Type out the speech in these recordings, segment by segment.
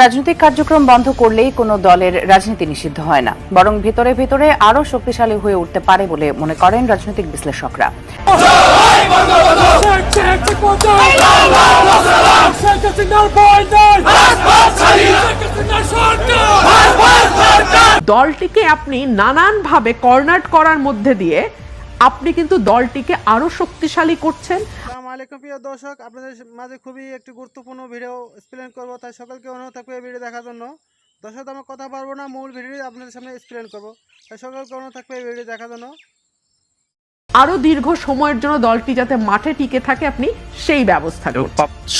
রাজনৈতিক কার্যক্রম বন্ধ করলেই কোনো দলের রাজনীতি নিষিদ্ধ হয় না। বরং ভেতরে ভেতরে আরও শক্তিশালী হয়ে উঠতে পারে বলে মনে করেন রাজনৈতিক বিশ্লেষকরা। দলটিকে আপনি নানানভাবে কর্নার করার মধ্যে দিয়ে আপনি কিন্তু দলটিকে আরও শক্তিশালী করছেন। আসসালামু আলাইকুম প্রিয় দর্শক, আপনাদের মাঝে খুবই একটি গুরুত্বপূর্ণ ভিডিও এক্সপ্লেন করব। তাই সকলকে অনুরোধ থাকবে এই ভিডিও দেখার জন্য। দর্শক আমার কথা পারব না, মূল ভিডিও আপনাদের সামনে এক্সপ্লেন করব। তাই সকলকে অনুরোধ থাকবে এই ভিডিও দেখার জন্য। আরও দীর্ঘ সময়ের জন্য দলটি যাতে মাঠে টিকে থাকে আপনি সেই ব্যবস্থা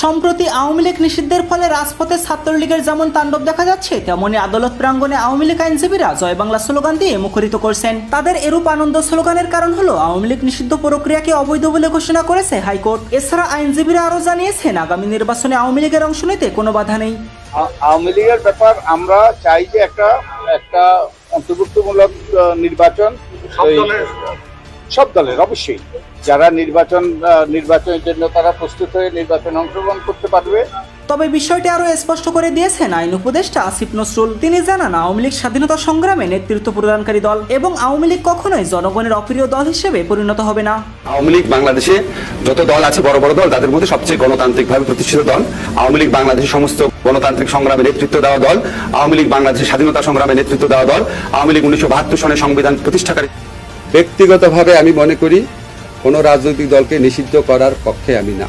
সম্প্রতি আওয়ামী লীগ নিষিদ্ধের ফলে রাজপথে ছাত্রলীগের যেমন তাণ্ডব দেখা যাচ্ছে তেমনি আদালত প্রাঙ্গণে আওয়ামী লীগ আইনজীবীরা জয় বাংলা স্লোগান দিয়ে মুখরিত করছেন। তাদের এরূপ আনন্দ স্লোগানের কারণ হলো আওয়ামী লীগ নিষিদ্ধ প্রক্রিয়াকে অবৈধ বলে ঘোষণা করেছে হাইকোর্ট। এছাড়া আইনজীবীরা আরও জানিয়েছেন আগামী নির্বাচনে আওয়ামী লীগের অংশ নিতে কোনো বাধা নেই। আওয়ামী লীগের ব্যাপার আমরা চাই যে একটা একটা অন্তর্ভুক্তমূলক নির্বাচন। সব দলের অবশ্যই। যারা নির্বাচন নির্বাচনের জন্য তারা প্রস্তুত হয়ে নির্বাচনে অংশগ্রহণ করতে পারবে। তবে বিষয়টি আরও স্পষ্ট করে দিয়েছেন আইন উপদেষ্টা আসিফ নসরুল। তিনি জানান আওয়ামী লীগ স্বাধীনতা সংগ্রামে নেতৃত্ব প্রদানকারী দল এবং আওয়ামী লীগ কখনোই জনগণের অপ্রিয় দল হিসেবে পরিণত হবে না। আওয়ামী লীগ বাংলাদেশে যত দল আছে বড় বড় দল তাদের মধ্যে সবচেয়ে গণতান্ত্রিকভাবে প্রতিষ্ঠিত দল আওয়ামী লীগ বাংলাদেশের সমস্ত গণতান্ত্রিক সংগ্রামে নেতৃত্ব দেওয়া দল আওয়ামী লীগ বাংলাদেশের স্বাধীনতা সংগ্রামে নেতৃত্ব দেওয়া দল আওয়ামী লীগ উনিশশো বাহাত্তর সনের সংবিধান প্রতিষ্ঠাকারী ব্যক্তিগতভাবে আমি মনে করি, কোনো রাজনৈতিক দলকে নিষিদ্ধ করার পক্ষে আমি না।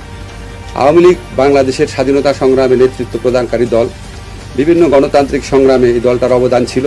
আওয়ামী লীগ বাংলাদেশের স্বাধীনতা সংগ্রামে নেতৃত্ব প্রদানকারী দল, বিভিন্ন গণতান্ত্রিক সংগ্রামে এই দলটার অবদান ছিল।